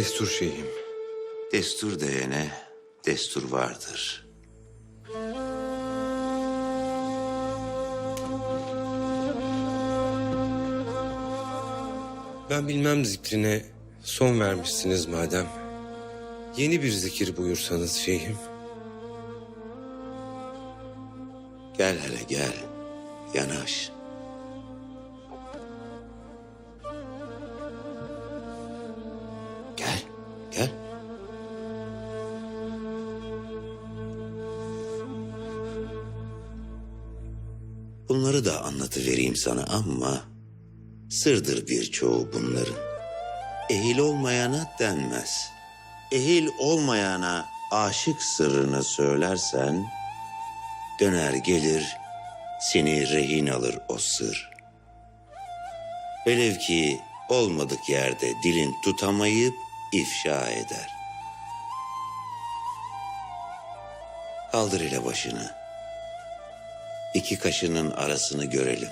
Destur şeyhim. Destur diyene destur vardır. Ben bilmem zikrine son vermişsiniz madem. Yeni bir zikir buyursanız şeyhim. Gel hele gel, yanaş. Bunları da anlatıvereyim sana ama sırdır birçoğu bunların. Ehil olmayana denmez. Ehil olmayana aşık sırrını söylersen döner gelir seni rehin alır o sır. Velev ki olmadık yerde dilin tutamayıp ifşa eder. Kaldır ile başını. İki kaşının arasını görelim.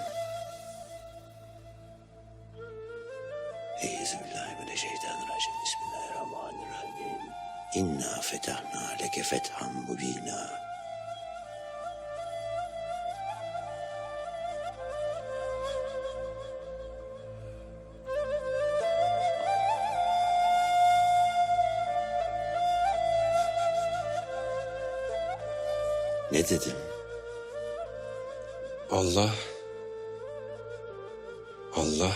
Euzubillahimineşşeytanirracim. Bismillahirrahmanirrahim. İnna fetahna leke fethan mubina. Ne dedim? Allah. Allah.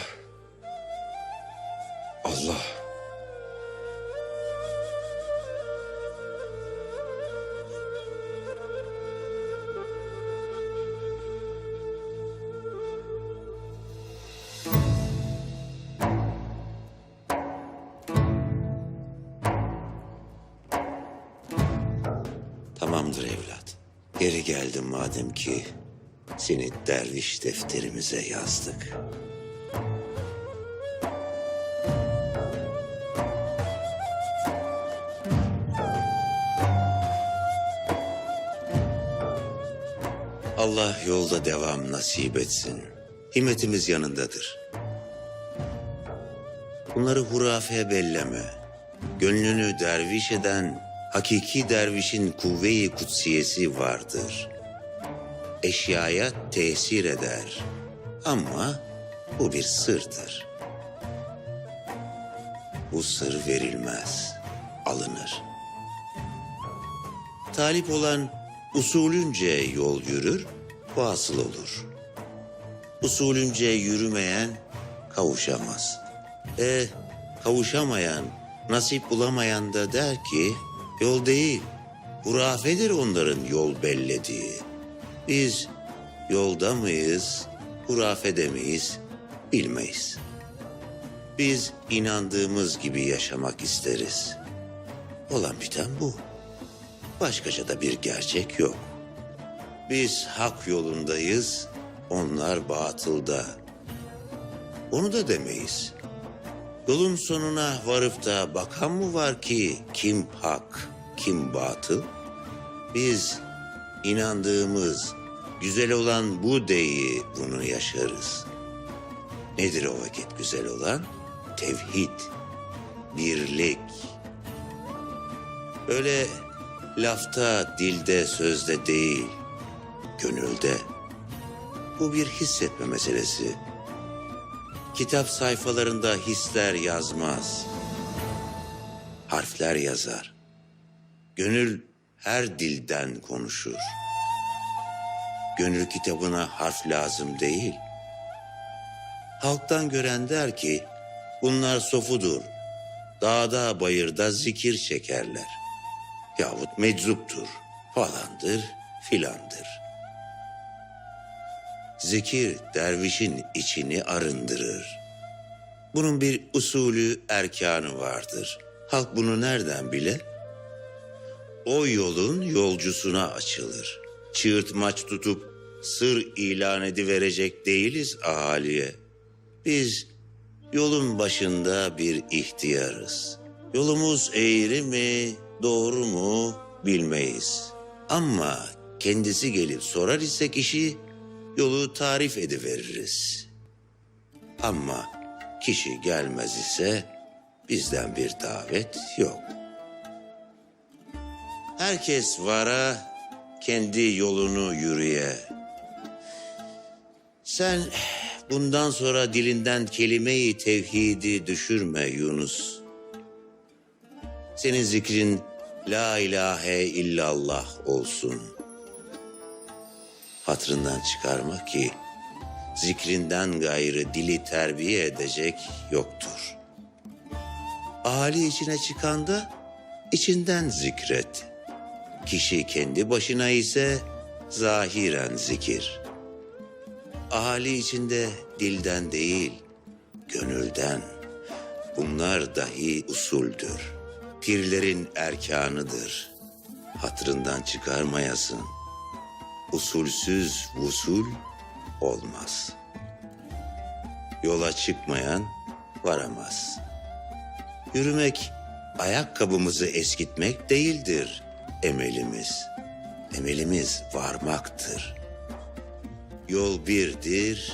Allah. Tamamdır evlat. Geri geldim madem ki seni derviş defterimize yazdık. Allah yolda devam nasip etsin. Himmetimiz yanındadır. Bunları hurafe belleme. Gönlünü derviş eden hakiki dervişin kuvve-i kutsiyesi vardır. Eşyaya tesir eder. Ama bu bir sırdır. Bu sır verilmez, alınır. Talip olan usulünce yol yürür, vasıl olur. Usulünce yürümeyen kavuşamaz. E kavuşamayan, nasip bulamayan da der ki yol değil, hurafedir onların yol bellediği. Biz yolda mıyız, hurafede miyiz bilmeyiz. Biz inandığımız gibi yaşamak isteriz. Olan biten bu. Başkaca da bir gerçek yok. Biz hak yolundayız, onlar batılda. Onu da demeyiz. Yolun sonuna varıp da bakan mı var ki kim hak, kim batıl? Biz inandığımız güzel olan bu deyi bunu yaşarız. Nedir o vakit güzel olan? Tevhid, birlik. Öyle lafta, dilde, sözde değil, gönülde. Bu bir hissetme meselesi. Kitap sayfalarında hisler yazmaz. Harfler yazar. Gönül her dilden konuşur. Gönül kitabına harf lazım değil. Halktan gören der ki, bunlar sofudur. Dağda bayırda zikir çekerler. Yahut meczuptur, falandır, filandır. Zikir dervişin içini arındırır. Bunun bir usulü, erkanı vardır. Halk bunu nereden bile? O yolun yolcusuna açılır. Çığırtmaç tutup sır ilan ediverecek değiliz ahaliye. Biz yolun başında bir ihtiyarız. Yolumuz eğri mi, doğru mu bilmeyiz. Ama kendisi gelip sorar ise kişi yolu tarif ediveririz. Ama kişi gelmez ise bizden bir davet yok. Herkes vara, kendi yolunu yürüye. Sen bundan sonra dilinden kelimeyi tevhidi düşürme Yunus. Senin zikrin la ilahe illallah olsun. Hatrından çıkarma ki zikrinden gayrı dili terbiye edecek yoktur. Ahali içine çıkanda içinden zikret. Kişi kendi başına ise zahiren zikir. Ahali içinde dilden değil, gönülden. Bunlar dahi usuldür. Pirlerin erkanıdır. Hatırından çıkarmayasın. Usulsüz vusul olmaz. Yola çıkmayan varamaz. Yürümek ayakkabımızı eskitmek değildir emelimiz. Emelimiz varmaktır. Yol birdir,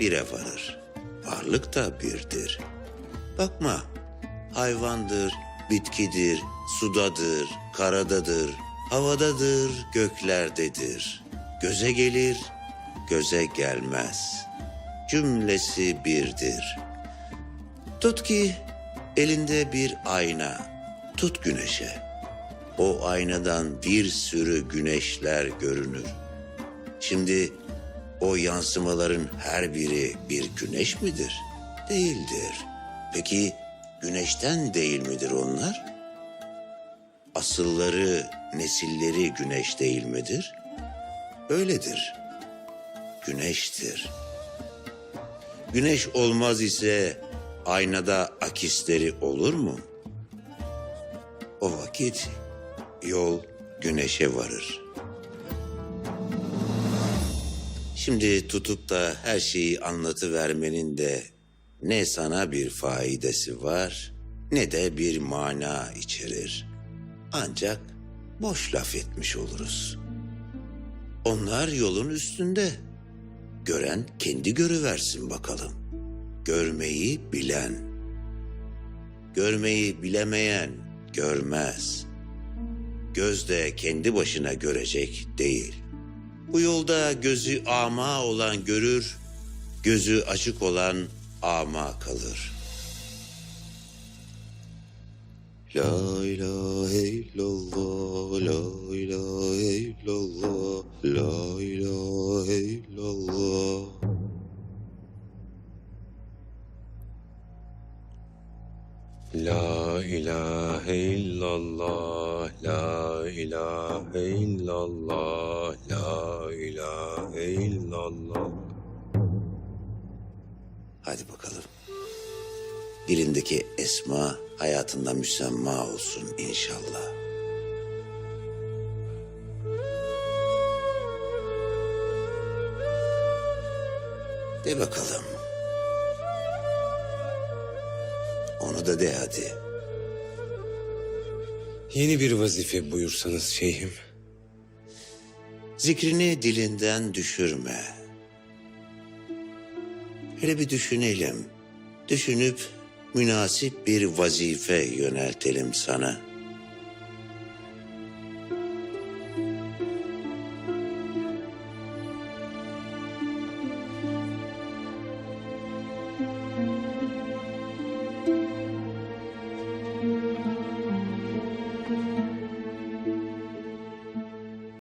bire varır. Varlık da birdir. Bakma, hayvandır, bitkidir, sudadır, karadadır, havadadır, göklerdedir. Göze gelir, göze gelmez. Cümlesi birdir. Tut ki elinde bir ayna, tut güneşe. O aynadan bir sürü güneşler görünür. Şimdi o yansımaların her biri bir güneş midir? Değildir. Peki güneşten değil midir onlar? Asılları, nesilleri güneş değil midir? Öyledir. Güneştir. Güneş olmaz ise aynada akisleri olur mu? O vakit yol güneşe varır. Şimdi tutup da her şeyi anlatıvermenin de ne sana bir faidesi var ne de bir mana içerir. Ancak boş laf etmiş oluruz. Onlar yolun üstünde. Gören kendi görüversin bakalım. Görmeyi bilen. Görmeyi bilemeyen görmez. Göz de kendi başına görecek değil. Bu yolda gözü ama olan görür, gözü açık olan ama kalır. La ilahe illallah, la ilahe illallah, la ilahe illallah. La ilahe illallah, la ilahe illallah, la ilahe illallah. Hadi bakalım. Dilindeki esma hayatında müsemma olsun inşallah. De bakalım. Onu da de hadi. Yeni bir vazife buyursanız şeyhim. Zikrini dilinden düşürme. Hele bir düşünelim. Düşünüp münasip bir vazife yöneltelim sana.